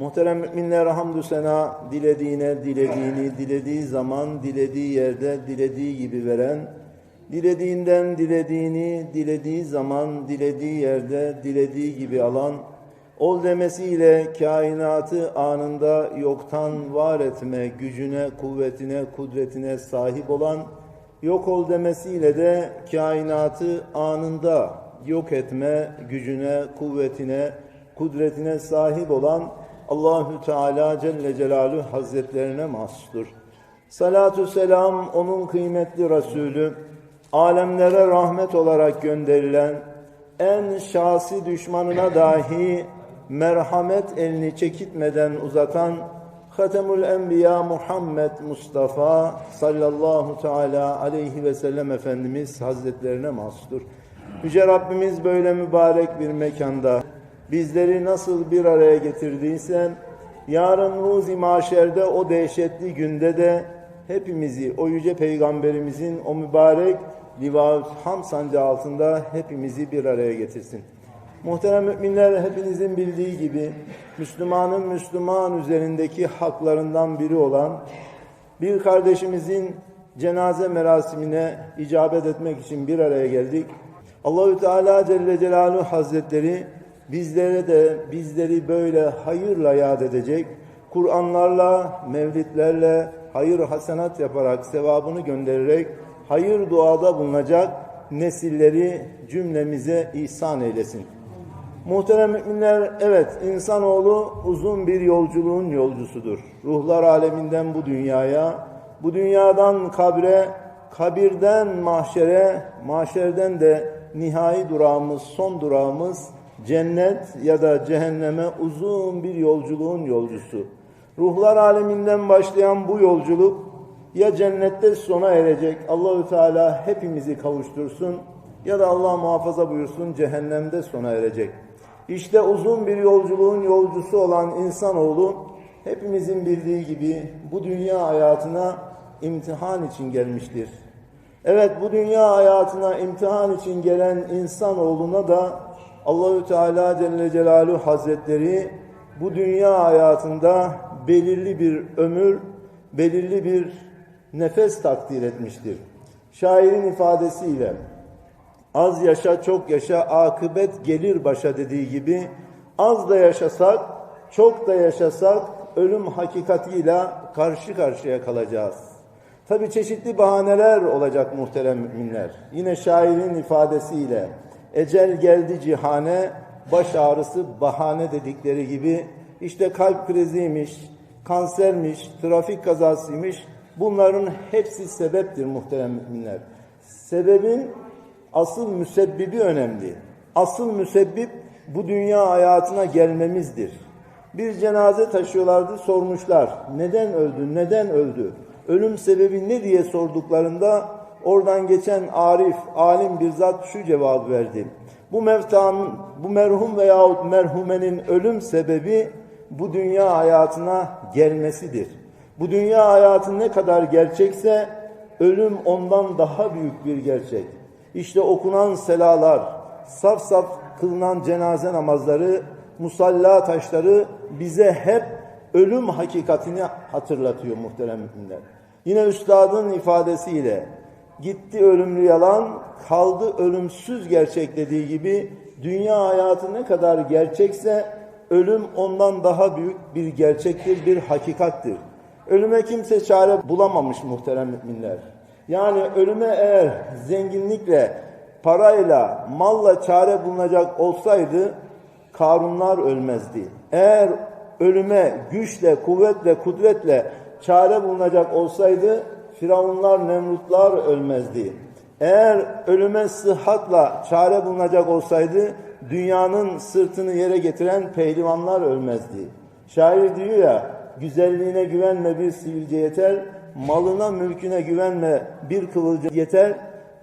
Muhterem müminler hamdü sena dilediğine dilediğini dilediği zaman dilediği yerde dilediği gibi veren dilediğinden dilediğini dilediği zaman dilediği yerde dilediği gibi alan ol demesiyle kainatı anında yoktan var etme gücüne, kuvvetine, kudretine sahip olan yok ol demesiyle de kainatı anında yok etme gücüne, kuvvetine, kudretine sahip olan Allahü Teala Celle Celaluhu Hazretlerine mahsustur. Salatü selam onun kıymetli Resulü, alemlere rahmet olarak gönderilen, en şahsi düşmanına dahi merhamet elini çekitmeden uzatan Hatemül Enbiya Muhammed Mustafa sallallahu teala aleyhi ve sellem Efendimiz Hazretlerine mahsustur. Yüce Rabbimiz böyle mübarek bir mekanda bizleri nasıl bir araya getirdiysen yarın ruzi maşerde o dehşetli günde de hepimizi o yüce peygamberimizin o mübarek liva ham sancağı altında hepimizi bir araya getirsin. Muhterem müminler hepinizin bildiği gibi Müslümanın Müslüman üzerindeki haklarından biri olan bir kardeşimizin cenaze merasimine icabet etmek için bir araya geldik. Allahü Teala Celle Celaluhu Hazretleri bizlere de bizleri böyle hayırla yad edecek, Kur'anlarla, mevlitlerle, hayır hasenat yaparak, sevabını göndererek, hayır duada bulunacak nesilleri cümlemize ihsan eylesin. Muhterem müminler, evet insanoğlu uzun bir yolculuğun yolcusudur. Ruhlar aleminden bu dünyaya, bu dünyadan kabre, kabirden mahşere, mahşerden de nihai durağımız, son durağımız cennet ya da cehenneme uzun bir yolculuğun yolcusu. Ruhlar aleminden başlayan bu yolculuk ya cennette sona erecek, Allahü Teala hepimizi kavuştursun ya da Allah muhafaza buyursun cehennemde sona erecek. İşte uzun bir yolculuğun yolcusu olan insanoğlu hepimizin bildiği gibi bu dünya hayatına imtihan için gelmiştir. Evet bu dünya hayatına imtihan için gelen insanoğluna da Allahü Teala Celle Celaluhu Hazretleri bu dünya hayatında belirli bir ömür, belirli bir nefes takdir etmiştir. Şairin ifadesiyle az yaşa çok yaşa akıbet gelir başa dediği gibi az da yaşasak çok da yaşasak ölüm hakikatiyle karşı karşıya kalacağız. Tabi çeşitli bahaneler olacak muhterem müminler. Yine şairin ifadesiyle ecel geldi cihane baş ağrısı bahane dedikleri gibi işte kalp kriziymiş, kansermiş, trafik kazasıymış bunların hepsi sebeptir muhterem müminler. Sebebin asıl müsebbibi önemli. Asıl müsebbip bu dünya hayatına gelmemizdir. Bir cenaze taşıyorlardı sormuşlar. Neden öldü? Neden öldü? Ölüm sebebi ne diye sorduklarında oradan geçen arif, alim bir zat şu cevabı verdi. Bu mevtanın, bu merhum veyahut merhumenin ölüm sebebi bu dünya hayatına gelmesidir. Bu dünya hayatı ne kadar gerçekse ölüm ondan daha büyük bir gerçek. İşte okunan selalar, saf saf kılınan cenaze namazları, musalla taşları bize hep ölüm hakikatini hatırlatıyor muhterem müminler. Yine üstadın ifadesiyle gitti ölümlü yalan, kaldı ölümsüz gerçek dediği gibi dünya hayatı ne kadar gerçekse ölüm ondan daha büyük bir gerçektir, bir hakikattir. Ölüme kimse çare bulamamış muhterem müminler. Yani ölüme eğer zenginlikle, parayla, malla çare bulunacak olsaydı Karunlar ölmezdi. Eğer ölüme güçle, kuvvetle, kudretle çare bulunacak olsaydı Firavunlar, Nemrutlar ölmezdi. Eğer ölüme sıhhatla çare bulunacak olsaydı dünyanın sırtını yere getiren pehlivanlar ölmezdi. Şair diyor ya güzelliğine güvenme bir sivilce yeter, malına mülküne güvenme bir kıvılcım yeter.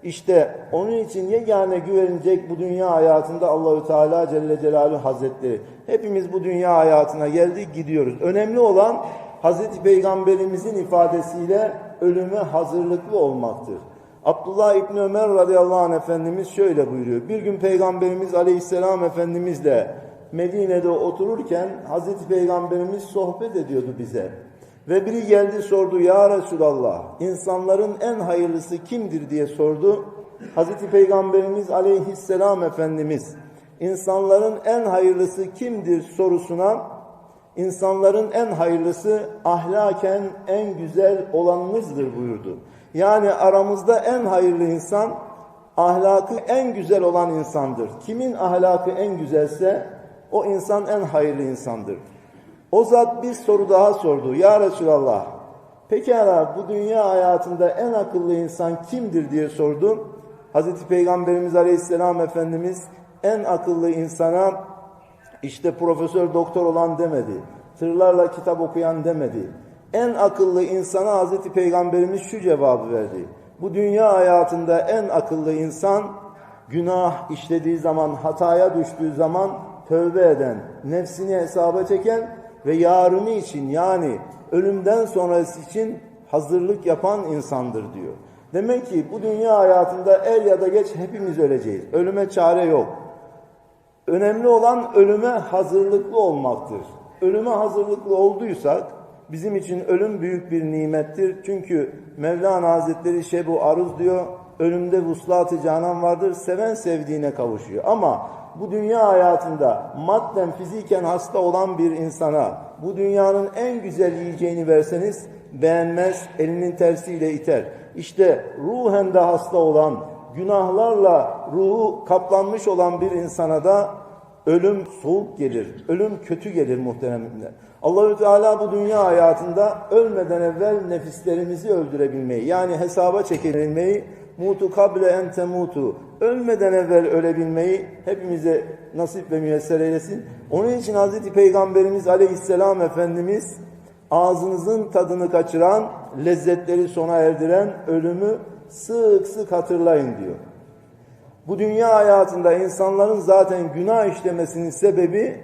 İşte onun için yegane güvenilecek bu dünya hayatında Allahü Teala Celle Celaluhu Hazretleri. Hepimiz bu dünya hayatına geldik gidiyoruz. Önemli olan Hazreti Peygamberimizin ifadesiyle ölüme hazırlıklı olmaktır. Abdullah İbni Ömer radıyallahu anh Efendimiz şöyle buyuruyor. Bir gün Peygamberimiz aleyhisselam Efendimizle Medine'de otururken Hazreti Peygamberimiz sohbet ediyordu bize. Ve biri geldi sordu ya Resulallah insanların en hayırlısı kimdir diye sordu. Hazreti Peygamberimiz aleyhisselam Efendimiz insanların en hayırlısı kimdir sorusuna insanların en hayırlısı ahlaken en güzel olanınızdır buyurdu. Yani aramızda en hayırlı insan ahlakı en güzel olan insandır. Kimin ahlakı en güzelse o insan en hayırlı insandır. O zat bir soru daha sordu. Ya Resulallah pekala bu dünya hayatında en akıllı insan kimdir diye sordu. Hazreti Peygamberimiz Aleyhisselam Efendimiz en akıllı insana işte profesör doktor olan demedi. Tırlarla kitap okuyan demedi. En akıllı insana Hazreti Peygamberimiz şu cevabı verdi. Bu dünya hayatında en akıllı insan günah işlediği zaman, hataya düştüğü zaman tövbe eden, nefsini hesaba çeken ve yarını için yani ölümden sonrası için hazırlık yapan insandır diyor. Demek ki bu dünya hayatında el ya da geç hepimiz öleceğiz. Ölüme çare yok. Önemli olan ölüme hazırlıklı olmaktır. Ölüme hazırlıklı olduysak bizim için ölüm büyük bir nimettir. Çünkü Mevlana Hazretleri Şebu Aruz diyor, ölümde vuslat-ı canan vardır, seven sevdiğine kavuşuyor. Ama bu dünya hayatında madden fiziken hasta olan bir insana bu dünyanın en güzel yiyeceğini verseniz beğenmez, elinin tersiyle iter. İşte ruhen de hasta olan, günahlarla ruhu kaplanmış olan bir insana da ölüm soğuk gelir, ölüm kötü gelir muhteremler. Allahü Teala bu dünya hayatında ölmeden evvel nefislerimizi öldürebilmeyi, yani hesaba çekebilmeyi, mutu kable en temutu, ölmeden evvel ölebilmeyi hepimize nasip ve müyesser eylesin. Onun için Hazreti Peygamberimiz Aleyhisselam Efendimiz ağzınızın tadını kaçıran, lezzetleri sona erdiren ölümü sık sık hatırlayın diyor. Bu dünya hayatında insanların zaten günah işlemesinin sebebi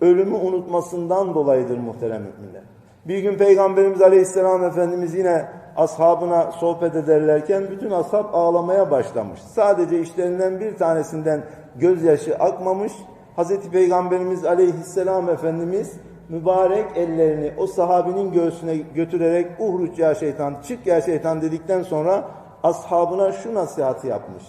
ölümü unutmasından dolayıdır muhterem müminler. Bir gün Peygamberimiz Aleyhisselam Efendimiz yine ashabına sohbet ederlerken bütün ashab ağlamaya başlamış. Sadece işlerinden bir tanesinden gözyaşı akmamış. Hazreti Peygamberimiz Aleyhisselam Efendimiz mübarek ellerini o sahabinin göğsüne götürerek uhruç ya şeytan, çık ya şeytan dedikten sonra ashabına şu nasihatı yapmış.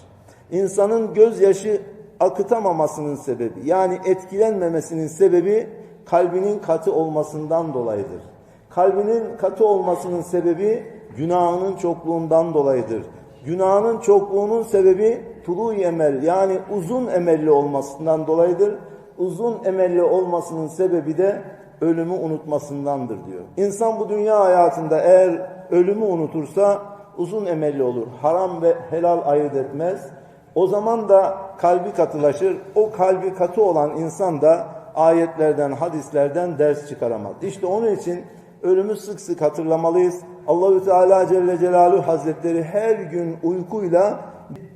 İnsanın gözyaşı akıtamamasının sebebi yani etkilenmemesinin sebebi kalbinin katı olmasından dolayıdır. Kalbinin katı olmasının sebebi günahının çokluğundan dolayıdır. Günahının çokluğunun sebebi tulu emel yani uzun emelli olmasından dolayıdır. Uzun emelli olmasının sebebi de ölümü unutmasındandır diyor. İnsan bu dünya hayatında eğer ölümü unutursa uzun emelli olur. Haram ve helal ayırt etmez. O zaman da kalbi katılaşır. O kalbi katı olan insan da ayetlerden, hadislerden ders çıkaramaz. İşte onun için ölümü sık sık hatırlamalıyız. Allahü Teala Celle Celaluhu Hazretleri her gün uykuyla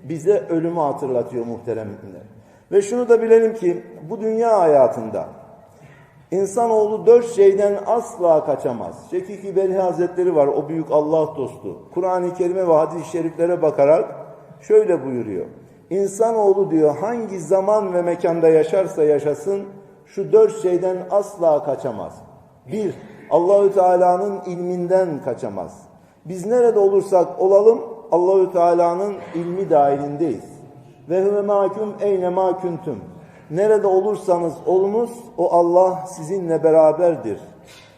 bize ölümü hatırlatıyor muhterem müminler. Ve şunu da bilelim ki bu dünya hayatında insanoğlu dört şeyden asla kaçamaz. Şekik-i Belhi Hazretleri var o büyük Allah dostu. Kur'an-ı Kerime ve hadis-i şeriflere bakarak şöyle buyuruyor. İnsanoğlu diyor hangi zaman ve mekanda yaşarsa yaşasın şu dört şeyden asla kaçamaz. Bir, Allahü Teala'nın ilminden kaçamaz. Biz nerede olursak olalım Allahü Teala'nın ilmi dahilindeyiz. Ve huve mahkum eyne ma kuntum. Nerede olursanız olunuz o Allah sizinle beraberdir.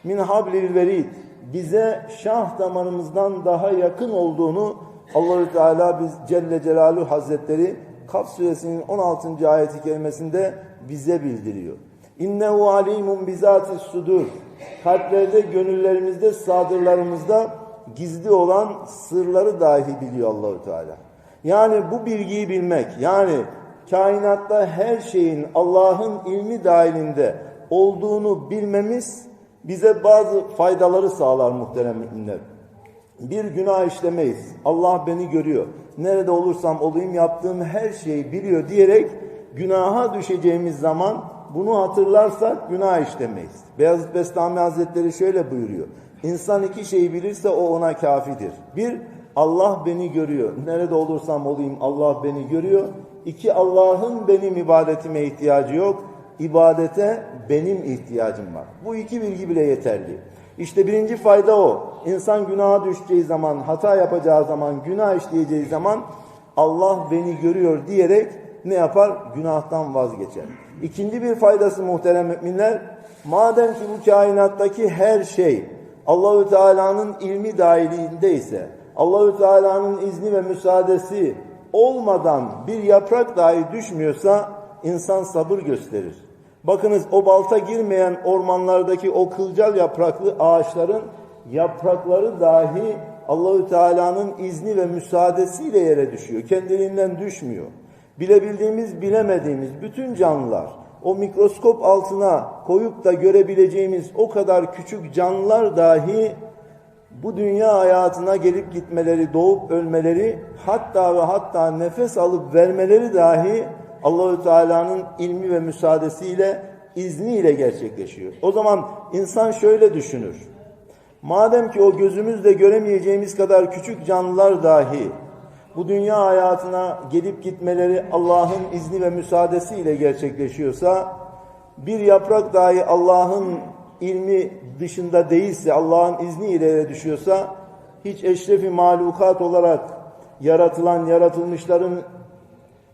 Min hablil verid. Bize şah damarımızdan daha yakın olduğunu Allahü Teala biz Celle Celaluhu Hazretleri Kaf suresinin 16. ayeti kerimesinde bize bildiriyor. İnnehu alimun bizati sudur. Kalplerde, gönüllerimizde, sadırlarımızda gizli olan sırları dahi biliyor Allahü Teala. Yani bu bilgiyi bilmek, yani kainatta her şeyin Allah'ın ilmi dahilinde olduğunu bilmemiz bize bazı faydaları sağlar muhterem müminler. Bir günah işlemeyiz. Allah beni görüyor. Nerede olursam olayım yaptığım her şeyi biliyor diyerek günaha düşeceğimiz zaman bunu hatırlarsak günah işlemeyiz. Beyazıt Bestami Hazretleri şöyle buyuruyor. İnsan iki şeyi bilirse o ona kafidir. Bir, Allah beni görüyor. Nerede olursam olayım Allah beni görüyor. İki, Allah'ın benim ibadetime ihtiyacı yok. ibadete benim ihtiyacım var. Bu iki bilgi bile yeterli. İşte birinci fayda o. İnsan günaha düşeceği zaman, hata yapacağı zaman, günah işleyeceği zaman Allah beni görüyor diyerek ne yapar? Günahtan vazgeçer. İkinci bir faydası muhterem müminler, madem ki bu kainattaki her şey Allahü Teala'nın ilmi dahilinde ise, Allahü Teala'nın izni ve müsaadesi olmadan bir yaprak dahi düşmüyorsa insan sabır gösterir. Bakınız o balta girmeyen ormanlardaki o kılcal yapraklı ağaçların yaprakları dahi Allahü Teala'nın izni ve müsaadesiyle yere düşüyor. Kendiliğinden düşmüyor. Bilebildiğimiz, bilemediğimiz bütün canlılar o mikroskop altına koyup da görebileceğimiz o kadar küçük canlılar dahi bu dünya hayatına gelip gitmeleri, doğup ölmeleri, hatta ve hatta nefes alıp vermeleri dahi Allahü Teala'nın ilmi ve müsaadesiyle, izniyle gerçekleşiyor. O zaman insan şöyle düşünür. Madem ki o gözümüzle göremeyeceğimiz kadar küçük canlılar dahi bu dünya hayatına gelip gitmeleri Allah'ın izni ve müsaadesiyle gerçekleşiyorsa bir yaprak dahi Allah'ın ilmi dışında değilse, Allah'ın izniyle düşüyorsa hiç eşrefi mahlukat olarak yaratılan yaratılmışların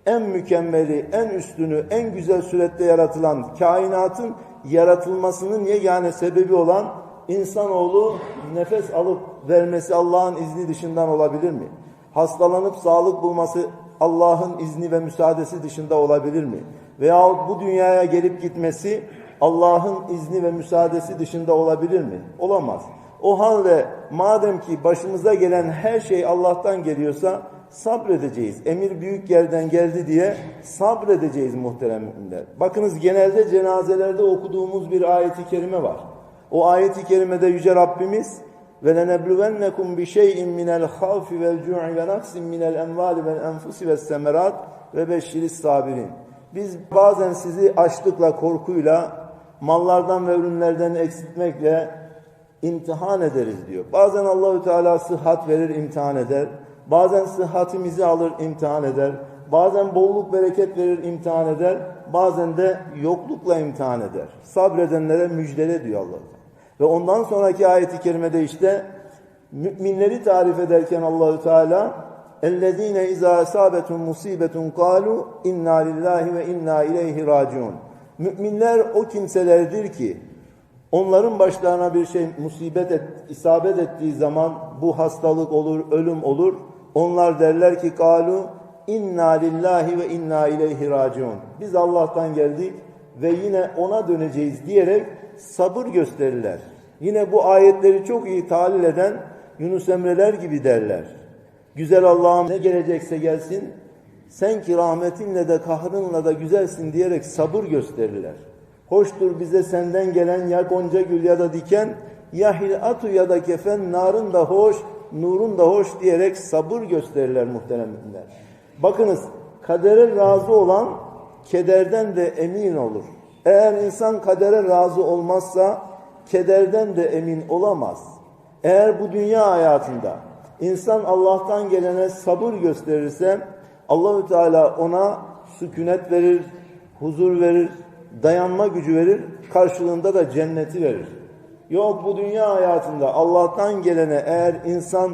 en mükemmeli, en üstünü, en güzel surette yaratılan kainatın yaratılmasının yegane sebebi olan insanoğlu nefes alıp vermesi Allah'ın izni dışından olabilir mi? Hastalanıp sağlık bulması Allah'ın izni ve müsaadesi dışında olabilir mi? Veyahut bu dünyaya gelip gitmesi Allah'ın izni ve müsaadesi dışında olabilir mi? Olamaz. O halde madem ki başımıza gelen her şey Allah'tan geliyorsa sabredeceğiz. Emir büyük yerden geldi diye sabredeceğiz muhterem müminler. Bakınız genelde cenazelerde okuduğumuz bir ayeti kerime var. O ayeti kerimede Yüce Rabbimiz ve lenebluvennekum bi şey'in minel havfi vel cu'i ve nafsin minel envali vel enfusi ve semerat ve beşşiris sabirin. Biz bazen sizi açlıkla, korkuyla, mallardan ve ürünlerden eksiltmekle imtihan ederiz diyor. Bazen Allahü Teala sıhhat verir, imtihan eder. Bazen sıhhatimizi alır, imtihan eder. Bazen bolluk bereket verir, imtihan eder. Bazen de yoklukla imtihan eder. Sabredenlere müjdele diyor Allah. Ve ondan sonraki ayeti kerimede işte müminleri tarif ederken Allahü Teala اَلَّذ۪ينَ اِذَا اَسَابَتُمْ مُصِيبَةٌ قَالُوا اِنَّا لِلّٰهِ ve inna ileyhi raciun. Müminler o kimselerdir ki onların başlarına bir şey musibet et, isabet ettiği zaman bu hastalık olur, ölüm olur. Onlar derler ki kalu inna lillahi ve inna ileyhi raciun. Biz Allah'tan geldik ve yine ona döneceğiz diyerek sabır gösterirler. Yine bu ayetleri çok iyi tahlil eden Yunus Emreler gibi derler. Güzel Allah'ım ne gelecekse gelsin, sen ki rahmetinle de kahrınla da güzelsin diyerek sabır gösterirler. Hoştur bize senden gelen ya gonca gül ya da diken, ya hilatu ya da kefen, narın da hoş, nurun da hoş diyerek sabır gösterirler muhterem müminler. Bakınız kadere razı olan kederden de emin olur. Eğer insan kadere razı olmazsa kederden de emin olamaz. Eğer bu dünya hayatında insan Allah'tan gelene sabır gösterirse Allahü Teala ona sükunet verir, huzur verir, dayanma gücü verir, karşılığında da cenneti verir. Yok bu dünya hayatında Allah'tan gelene eğer insan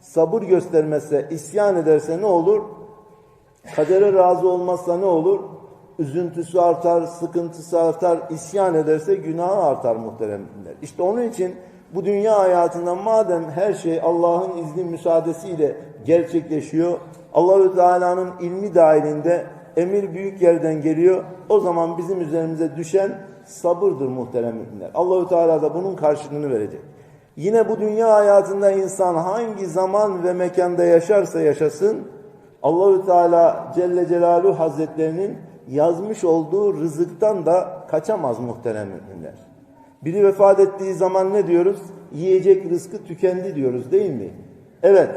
sabır göstermezse, isyan ederse ne olur? Kadere razı olmazsa ne olur? Üzüntüsü artar, sıkıntısı artar, isyan ederse günahı artar muhteremler. İşte onun için bu dünya hayatında madem her şey Allah'ın izni müsaadesiyle gerçekleşiyor, Allahü Teala'nın ilmi dahilinde emir büyük yerden geliyor. O zaman bizim üzerimize düşen sabırdır muhterem müminler. Allahü Teala da bunun karşılığını verecek. Yine bu dünya hayatında insan hangi zaman ve mekanda yaşarsa yaşasın Allahü Teala Celle Celaluhu Hazretlerinin yazmış olduğu rızıktan da kaçamaz muhterem müminler. Biri vefat ettiği zaman ne diyoruz? Yiyecek rızkı tükendi diyoruz değil mi? Evet.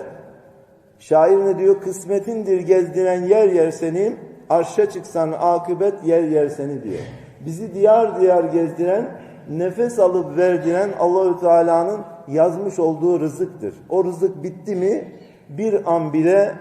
Şair ne diyor? Kısmetindir gezdiren yer yer seni, arşa çıksan akıbet yer yer seni diyor. Bizi diyar diyar gezdiren, nefes alıp verdiren Allahü Teala'nın yazmış olduğu rızıktır. O rızık bitti mi bir an bile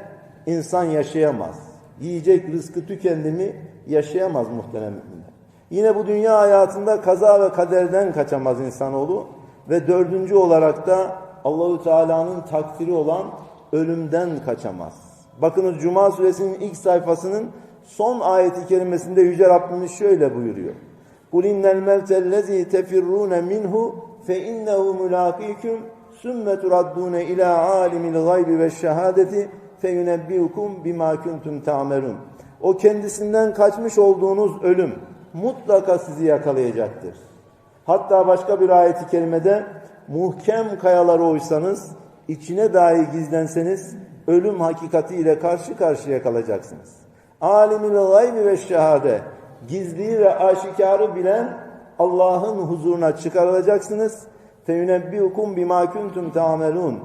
insan yaşayamaz. Yiyecek rızkı tükendi mi yaşayamaz muhterem müminler. Yine bu dünya hayatında kaza ve kaderden kaçamaz insanoğlu ve dördüncü olarak da Allahü Teala'nın takdiri olan ölümden kaçamaz. Bakınız Cuma suresinin ilk sayfasının son ayeti kerimesinde Yüce Rabbimiz şöyle buyuruyor. قُلْ اِنَّ الْمَوْتَ الَّذ۪ي تَفِرُّونَ مِنْهُ فَاِنَّهُ مُلَاقِيكُمْ ثُمَّ تُرَدُّونَ اِلَى عَالِمِ الْغَيْبِ وَالشَّهَادَةِ فَيُنَبِّئُكُمْ بِمَا كُنْتُمْ تَعْمَلُونَ O kendisinden kaçmış olduğunuz ölüm mutlaka sizi yakalayacaktır. Hatta başka bir ayeti kerimede muhkem kayalara oysanız, içine dahi gizlenseniz ölüm hakikatiyle karşı karşıya kalacaksınız. Alimil gaybi ve şehade, gizliyi ve aşikarı bilen Allah'ın huzuruna çıkarılacaksınız. Feyunebbiukum bima kuntum ta'melun.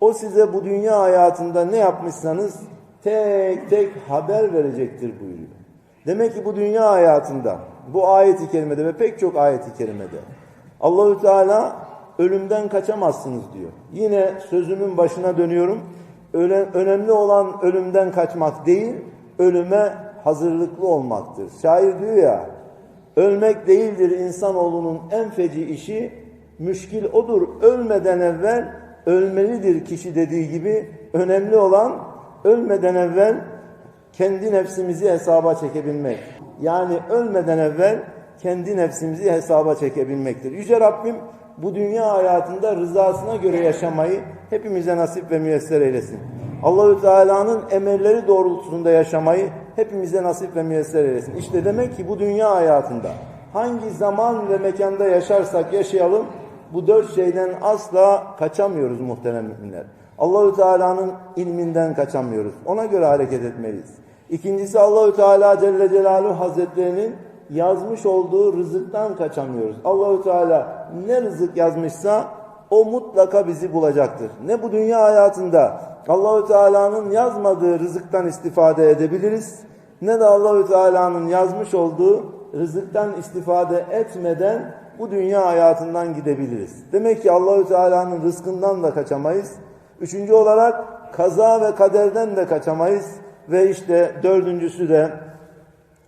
O size bu dünya hayatında ne yapmışsanız tek tek haber verecektir buyuruyor. Demek ki bu dünya hayatında, bu ayeti kerimede ve pek çok ayeti kerimede Allahü Teala ölümden kaçamazsınız diyor. Yine sözümün başına dönüyorum. Önemli olan ölümden kaçmak değil, ölüme hazırlıklı olmaktır. Şair diyor ya, ölmek değildir insanoğlunun en feci işi, müşkil odur ölmeden evvel ölmelidir kişi dediği gibi önemli olan ölmeden evvel kendi nefsimizi hesaba çekebilmek. Yani ölmeden evvel kendi nefsimizi hesaba çekebilmektir. Yüce Rabbim bu dünya hayatında rızasına göre yaşamayı hepimize nasip ve müyesser eylesin. Allahü Teala'nın emelleri doğrultusunda yaşamayı hepimize nasip ve müyesser eylesin. İşte demek ki bu dünya hayatında hangi zaman ve mekanda yaşarsak yaşayalım bu dört şeyden asla kaçamıyoruz muhterem müminler. Allahü Teala'nın ilminden kaçamıyoruz. Ona göre hareket etmeliyiz. İkincisi Allahü Teala Celle Celaluhu Hazretlerinin yazmış olduğu rızıktan kaçamıyoruz. Allahü Teala ne rızık yazmışsa o mutlaka bizi bulacaktır. Ne bu dünya hayatında Allahü Teala'nın yazmadığı rızıktan istifade edebiliriz ne de Allahü Teala'nın yazmış olduğu rızıktan istifade etmeden bu dünya hayatından gidebiliriz. Demek ki Allahü Teala'nın rızkından da kaçamayız. Üçüncü olarak kaza ve kaderden de kaçamayız. Ve işte dördüncüsü de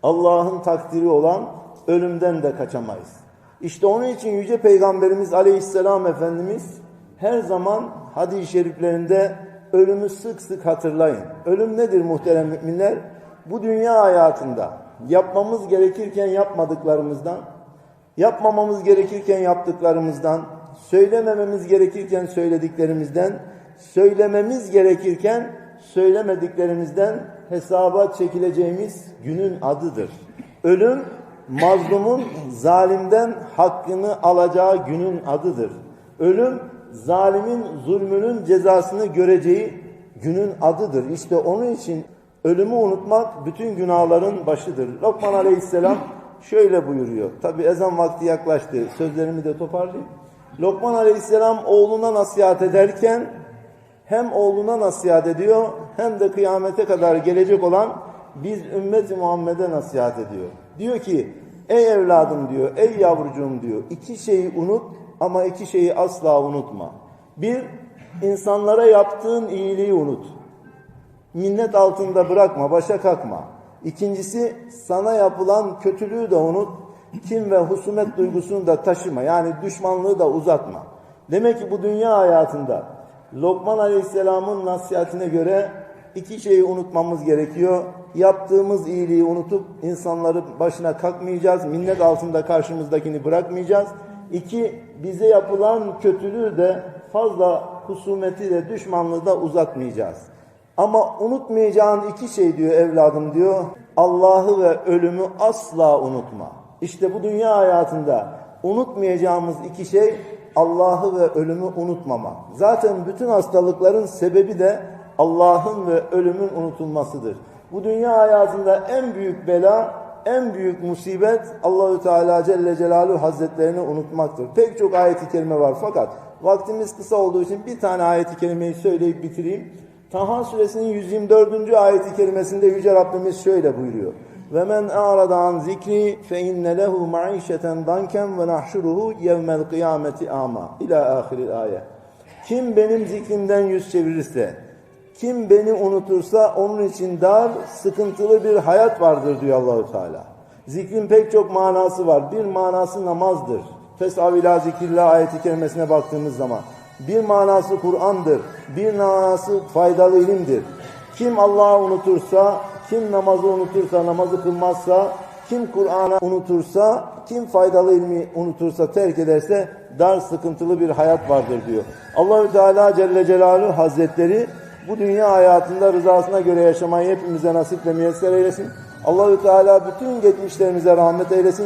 Allah'ın takdiri olan ölümden de kaçamayız. İşte onun için Yüce Peygamberimiz Aleyhisselam Efendimiz her zaman hadis-i şeriflerinde ölümü sık sık hatırlayın. Ölüm nedir muhterem müminler? Bu dünya hayatında yapmamız gerekirken yapmadıklarımızdan, yapmamamız gerekirken yaptıklarımızdan, söylemememiz gerekirken söylediklerimizden, söylememiz gerekirken söylemediklerimizden hesaba çekileceğimiz günün adıdır. Ölüm mazlumun zalimden hakkını alacağı günün adıdır. Ölüm zalimin zulmünün cezasını göreceği günün adıdır. İşte onun için ölümü unutmak bütün günahların başıdır. Lokman Aleyhisselam şöyle buyuruyor. Tabi ezan vakti yaklaştı. Sözlerimi de toparlayayım. Lokman Aleyhisselam oğluna nasihat ederken hem oğluna nasihat ediyor hem de kıyamete kadar gelecek olan biz ümmeti Muhammed'e nasihat ediyor. Diyor ki ey evladım diyor, ey yavrucuğum diyor iki şeyi unut ama iki şeyi asla unutma. Bir, insanlara yaptığın iyiliği unut. Minnet altında bırakma, başa kalkma. İkincisi sana yapılan kötülüğü de unut. Kim ve husumet duygusunu da taşıma. Yani düşmanlığı da uzatma. Demek ki bu dünya hayatında Lokman Aleyhisselam'ın nasihatine göre iki şeyi unutmamız gerekiyor. Yaptığımız iyiliği unutup insanların başına kalkmayacağız. Minnet altında karşımızdakini bırakmayacağız. İki, bize yapılan kötülüğü de fazla husumeti de düşmanlığı da uzatmayacağız. Ama unutmayacağın iki şey diyor evladım diyor. Allah'ı ve ölümü asla unutma. İşte bu dünya hayatında unutmayacağımız iki şey Allah'ı ve ölümü unutmama. Zaten bütün hastalıkların sebebi de Allah'ın ve ölümün unutulmasıdır. Bu dünya hayatında en büyük bela, en büyük musibet Allahü Teala Celle Celaluhu Hazretlerini unutmaktır. Pek çok ayet-i kerime var fakat vaktimiz kısa olduğu için bir tane ayet-i kerimeyi söyleyip bitireyim. Taha suresinin 124. ayet-i kerimesinde Yüce Rabbimiz şöyle buyuruyor. Ve men a'rada an zikri fe inne lehu maişeten danken ve nahşuruhu yevmel kıyameti ama. İlâ ahiril ayet. Kim benim zikrimden yüz çevirirse, kim beni unutursa onun için dar, sıkıntılı bir hayat vardır diyor Allahu Teala. Zikrin pek çok manası var. Bir manası namazdır. Fes'av ila zikrillah ayeti kerimesine baktığımız zaman. Bir manası Kur'an'dır. Bir manası faydalı ilimdir. Kim Allah'ı unutursa, kim namazı unutursa, namazı kılmazsa, kim Kur'an'ı unutursa, kim faydalı ilmi unutursa, terk ederse dar sıkıntılı bir hayat vardır diyor. Allahü Teala Celle Celaluhu Hazretleri bu dünya hayatında rızasına göre yaşamayı hepimize nasip ve müyesser eylesin. Allahü Teala bütün geçmişlerimize rahmet eylesin.